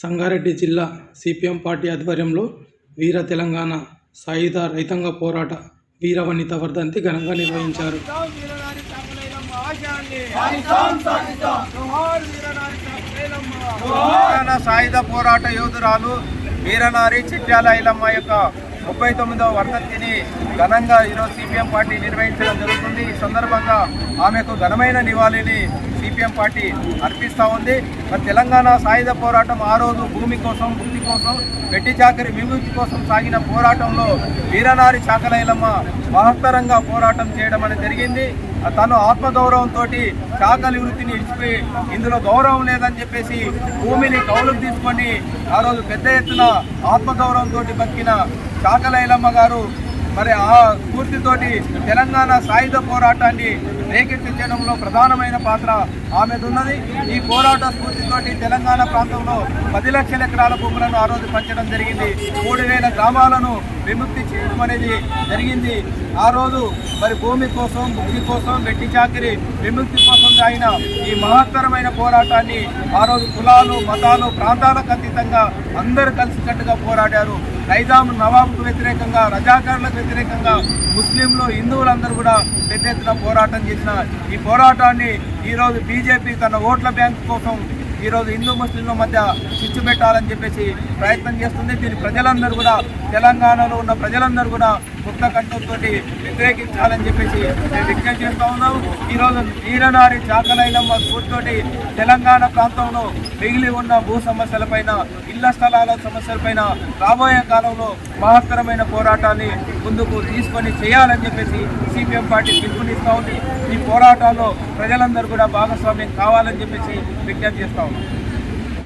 సంగారెడ్డి జిల్లా CPM party ఆధ్వర్యంలో వీర తెలంగాణ సాయుధ రైతాంగ పోరాట వీర వనిత వర్ధంతి ఘనంగా నిర్వహించారు. సాయుధ పోరాట యోధురాలు వీరనారి చిట్యాల ఐలమ్మ యొక్క ముప్పై తొమ్మిదవ వర్ధంతిని ఘనంగా ఈరోజు సిపిఎం పార్టీ నిర్వహించడం జరుగుతుంది. ఈ సందర్భంగా ఆమెకు ఘనమైన నివాళిని సిపిఎం పార్టీ అర్పిస్తూ ఉంది. మరి తెలంగాణ సాయుధ పోరాటం ఆ రోజు భూమి కోసం భూమి కోసం వెట్టి చాకరి విముక్తి కోసం సాగిన పోరాటంలో వీరనారి చాకలైలమ్మ మహత్తరంగా పోరాటం చేయడం అనేది జరిగింది. తను ఆత్మగౌరవంతో చాకలి వృత్తిని ఇచ్చిపోయి ఇందులో గౌరవం లేదని చెప్పేసి భూమిని కౌలుకు తీసుకొని ఆ రోజు పెద్ద ఎత్తున ఆత్మగౌరవంతో బతికిన చాకలైలమ్మ గారు మరి ఆ స్ఫూర్తితోటి తెలంగాణ సాయుధ పోరాటాన్ని రేకెత్తించడంలో ప్రధానమైన పాత్ర ఆమెదున్నది ఈ పోరాట స్ఫూర్తితోటి తెలంగాణ ప్రాంతంలో పది లక్షల ఎకరాల భూములను ఆ రోజు పంచడం జరిగింది. మూడు వేల గ్రామాలను విముక్తి చేయడం అనేది జరిగింది. ఆ రోజు మరి భూమి కోసం భూమి కోసం వెట్టి చాకిరి విముక్తి కోసం సాగిన ఈ మహత్తరమైన పోరాటాన్ని ఆ రోజు కులాలు మతాలు ప్రాంతాలకు అతీతంగా అందరూ కలిసికట్టుగా పోరాడారు. నైజాం నవాబ్కు వ్యతిరేకంగా రజాకారులకు వ్యతిరేకంగా ముస్లింలు హిందువులందరూ కూడా పెద్ద ఎత్తున పోరాటం చేసిన ఈ పోరాటాన్ని ఈరోజు బీజేపీ తన ఓట్ల బ్యాంకు కోసం ఈరోజు హిందూ ముస్లింల మధ్య చిచ్చు పెట్టాలని చెప్పేసి ప్రయత్నం చేస్తుంది. దీన్ని ప్రజలందరూ కూడా తెలంగాణలో ఉన్న ప్రజలందరూ కూడా ముక్త కంఠంతో వ్యతిరేకించాలని చెప్పేసి మేము విజ్ఞప్తి చేస్తా ఉన్నాం. ఈరోజు వీరనారి చాకలైలమ్మ స్ఫూర్తితోటి తెలంగాణ ప్రాంతంలో మిగిలి ఉన్న భూ సమస్యలపైన ఇళ్ళ స్థలాల సమస్యలపైన రాబోయే కాలంలో మహత్తరమైన పోరాటాన్ని ముందుకు తీసుకొని చేయాలని చెప్పేసి సిపిఎం పార్టీ పిలుపునిస్తూ ఉంది. ఈ పోరాటాల్లో ప్రజలందరూ కూడా భాగస్వామ్యం కావాలని చెప్పేసి విజ్ఞప్తి చేస్తా ఉన్నాం.